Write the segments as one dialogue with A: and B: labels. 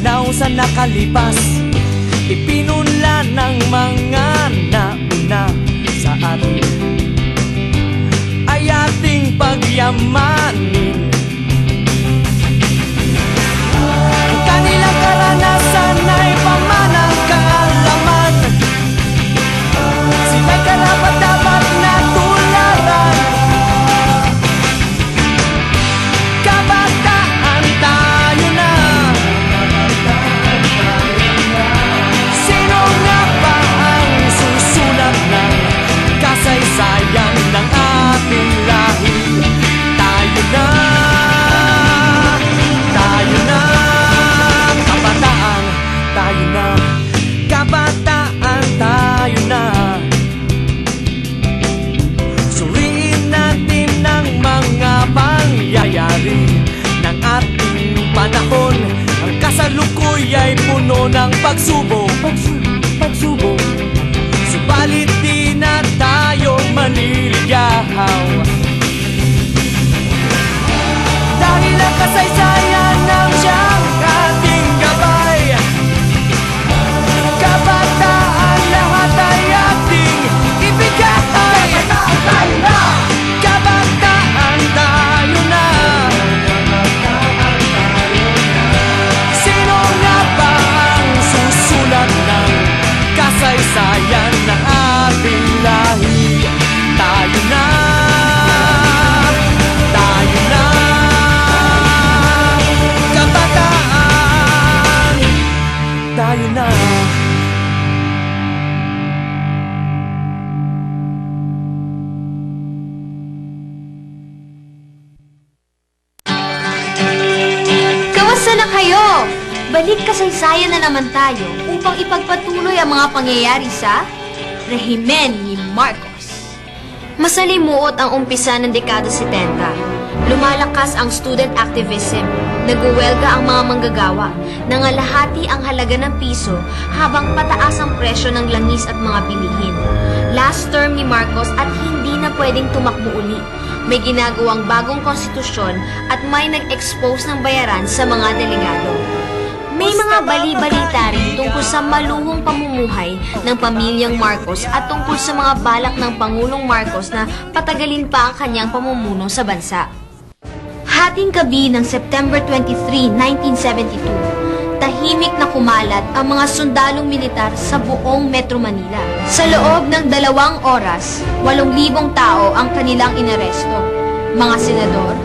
A: Malinaw sa nakalipas. Ipinuno Tayo na
B: Kamusta na kayo? Balik kasaysayan na naman tayo upang ipagpatuloy ang mga pangyayari sa rehimen ni Marcos. Masalimuot ang umpisa ng dekada 70. Lumalakas ang student activism, nagwelga ang mga manggagawa, nangalahati ang halaga ng piso habang pataas ang presyo ng langis at mga bilihin. Last term ni Marcos at hindi na pwedeng tumakbo uli. May ginagawang bagong konstitusyon at may nag-expose ng bayaran sa mga delegado. May mga bali-balita rin tungkol sa maluhong pamumuhay ng pamilyang Marcos at tungkol sa mga balak ng Pangulong Marcos na patagalin pa ang kanyang pamumuno sa bansa. Hating gabi ng September 23, 1972, tahimik na kumalat ang mga sundalong militar sa buong Metro Manila. Sa loob ng dalawang oras, 8,000 tao ang kanilang inaresto. Mga senador,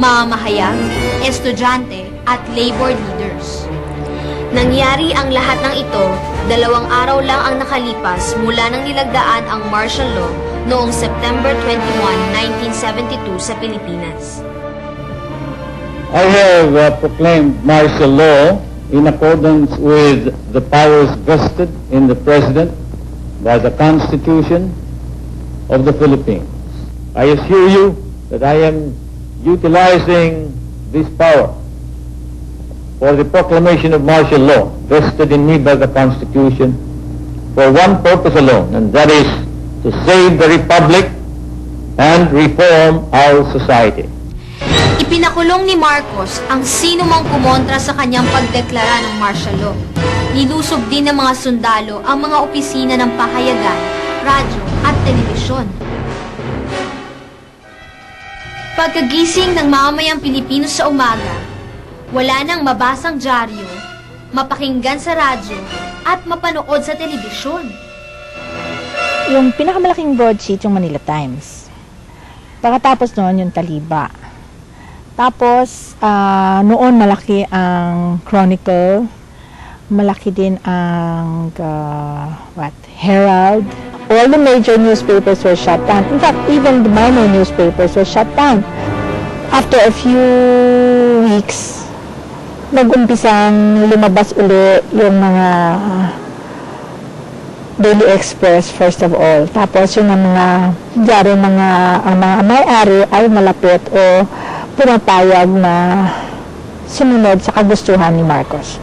B: mamamahayag, estudyante at labor leaders. Nangyari ang lahat ng ito, dalawang araw lang ang nakalipas mula nang nilagdaan ang martial law noong September 21, 1972 sa Pilipinas.
C: I have uh, proclaimed martial law in accordance with the powers vested in the President by the Constitution of the Philippines. I assure you that I am utilizing this power for the proclamation of martial law vested in me by the Constitution for one purpose alone, and that is to save the Republic and reform our society.
B: Ipinakulong ni Marcos ang sino mang kumontra sa kanyang pagdeklara ng martial law. Nilusob din ng mga sundalo ang mga opisina ng pahayagan, radyo at telebisyon. Pagkagising ng mamamayang Pilipino sa umaga, wala nang mabasang dyaryo, mapakinggan sa radyo, at mapanood sa telebisyon.
D: Yung pinakamalaking broadsheet, yung Manila Times. Pagkatapos noon, yung Taliba. Tapos, ah, noon malaki ang Chronicle. Malaki din ang ah, what, Herald. All the major newspapers were shut down. In fact, even the minor newspapers were shut down. After a few weeks, nag-umpisang lumabas uli yung mga Daily Express first of all. Tapos yung mga diyan mga mga may-ari ay malapit o pumapayag na sumunod sa kagustuhan ni Marcos.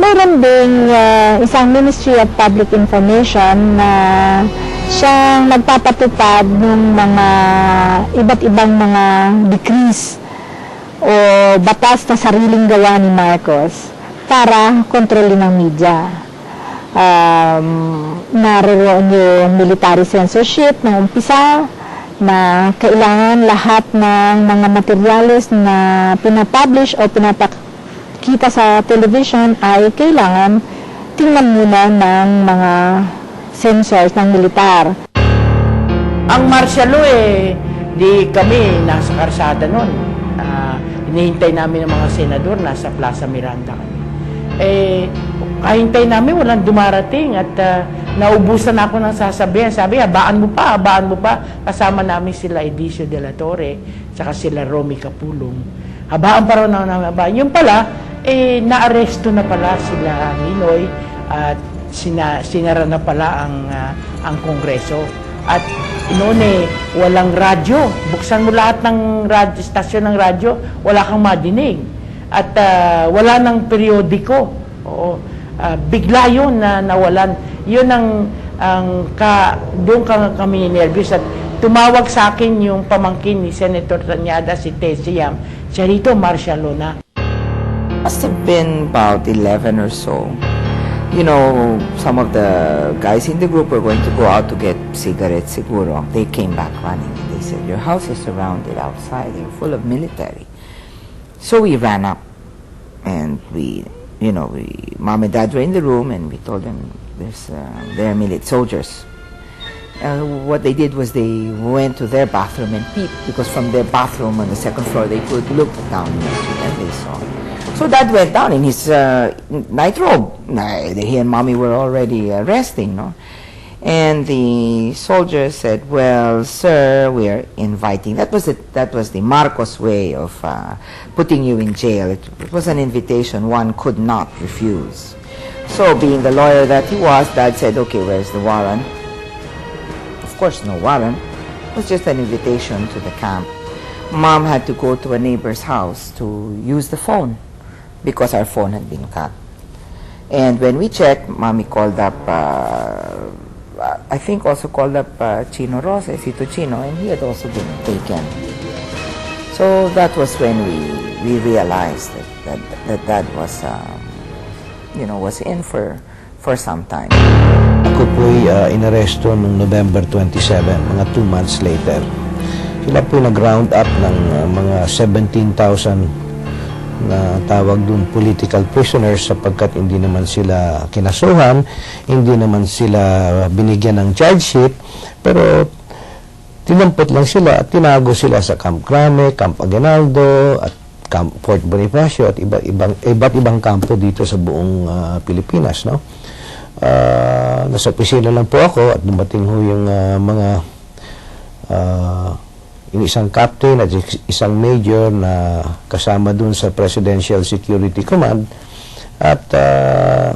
D: Mayroon ding ah, isang Ministry of Public Information na siyang nagpapatupad ng mga iba't ibang mga decrees o batas na sariling gawa ni Marcos para kontrolin ng media. Um, naroon yung military censorship ng umpisa na kailangan lahat ng mga materyales na pinapublish o pinapakita sa television ay kailangan tingnan muna ng mga censors ng militar.
E: Ang martial law eh, di kami nasa karsada noon. Ah, inihintay namin ng mga senador, nasa Plaza Miranda. Eh, kahintay namin, walang dumarating at ah, naubusan ako ng sasabihan. Sabi, habaan mo pa, habaan mo pa. Kasama namin sila Edicio de la Torre, saka sila Romy Capulong. Habaan pa raw na namin, habaan. Yung pala, eh, naaresto na pala sila Ninoy at sina, sinara na pala ang, ah, ang kongreso. At noon eh, walang radyo. Buksan mo lahat ng radyo, stasyon ng radyo, wala kang madinig. At ah, wala ng periodiko. Oo. Ah, bigla yun na nawalan. Yun ang, ang ka, doon ka kami nervous. At tumawag sa akin yung pamangkin ni Senator Tanyada, si Tessie Yam. Siya rito, martial law
F: must have been about 11 or so. You know, some of the guys in the group were going to go out to get cigarettes, siguro. They came back running and they said, Your house is surrounded outside. They're full of military. So we ran up and we, you know, we, mom and dad were in the room and we told them, There's, uh, there are military soldiers. Uh, what they did was they went to their bathroom and peeped because from their bathroom on the second floor they could look down the street and they saw. So Dad went down in his uh, night robe. He and Mommy were already uh, resting, no? And the soldier said, "Well, sir, we are inviting." That was it. That was the Marcos way of uh, putting you in jail. It, it was an invitation one could not refuse. So, being the lawyer that he was, Dad said, "Okay, where's the warrant?" Of course, no warrant. It was just an invitation to the camp. Mom had to go to a neighbor's house to use the phone because our phone had been cut. And when we checked, Mommy called up, uh, I think also called up uh, Chino Roses, Ito Chino, and he had also been taken. So that was when we, we realized that that, that, that was, um, you know, was in for, for some time.
G: Ako po'y uh, inaresto noong November 27, mga two months later. Sila po nag-round up ng uh, mga 17,000 na tawag dun political prisoners sapagkat hindi naman sila kinasuhan, hindi naman sila binigyan ng charge sheet, pero tinampot lang sila at tinago sila sa Camp Crame, Camp Aguinaldo, at Camp Fort Bonifacio at iba't ibang, iba't ibang kampo dito sa buong ah, Pilipinas. No? Ah, nasa opisina lang po ako at dumating ho yung ah, mga ah, yung isang captain at is- isang major na kasama dun sa Presidential Security Command at ah,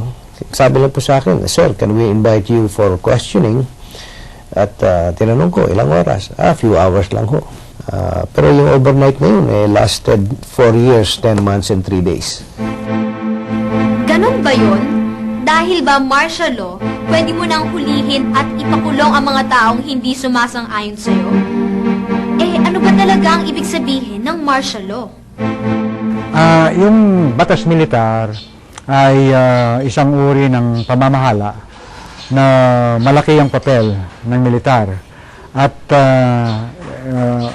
G: sabi lang po sa akin, Sir, can we invite you for questioning? At ah, tinanong ko, ilang oras? Ah, few hours lang ho. Ah, pero yung overnight na yun, eh, lasted 4 years, 10 months, and 3 days.
B: Ganon ba yun? Dahil ba martial law, pwede mo nang hulihin at ipakulong ang mga taong hindi sumasang-ayon sa'yo? Talaga ang ibig sabihin ng martial law?
H: Ah, yung batas militar ay ah, isang uri ng pamamahala na malaki ang papel ng militar. At ah, ah,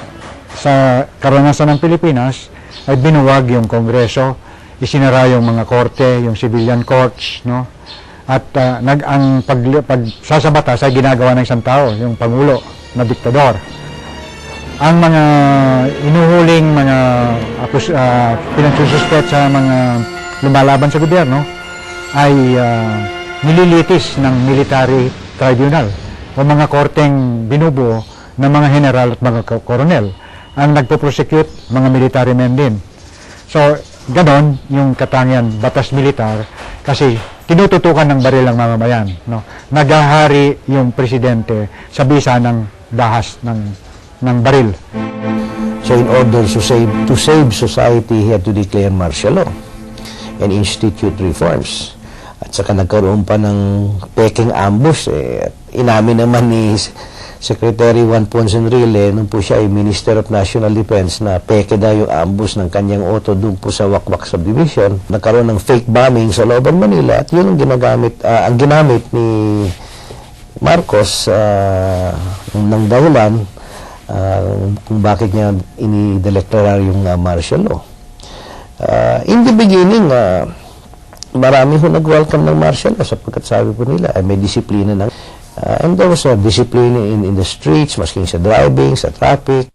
H: sa karanasan ng Pilipinas ay binuwag yung Kongreso, isinara yung mga korte, yung civilian courts, no? At ah, nag ang pag, pagsasa batas ay ginagawa ng isang tao, yung pangulo na diktador ang mga inuhuling mga akus, uh, pinagsususpet sa mga lumalaban sa gobyerno ay ah, nililitis ng military tribunal o mga korteng binubuo ng mga general at mga ko- koronel ang nagpo-prosecute mga military men din. So, ganon yung katangian batas militar kasi tinututukan ng baril ang mamamayan. No? Nagahari yung presidente sa bisa ng dahas ng ng baril.
G: So in order to save to save society, he had to declare martial law and institute reforms. At saka nagkaroon pa ng peking ambush. Eh. Inamin naman ni Secretary Juan Ponce Enrile, nung po siya ay Minister of National Defense, na peke daw yung ambush ng kanyang auto doon po sa Wakwak Subdivision. Nagkaroon ng fake bombing sa looban Manila at yun ang ginagamit, ah, ang ginamit ni Marcos uh, ng dahilan ah, kung bakit niya inideklarar yung ah, martial law. Ah, in the beginning, ah, marami ho nag-welcome ng martial law sapagkat sabi po nila ay may disiplina ng Ah, and there was a discipline in, in the streets, masking sa driving, sa traffic.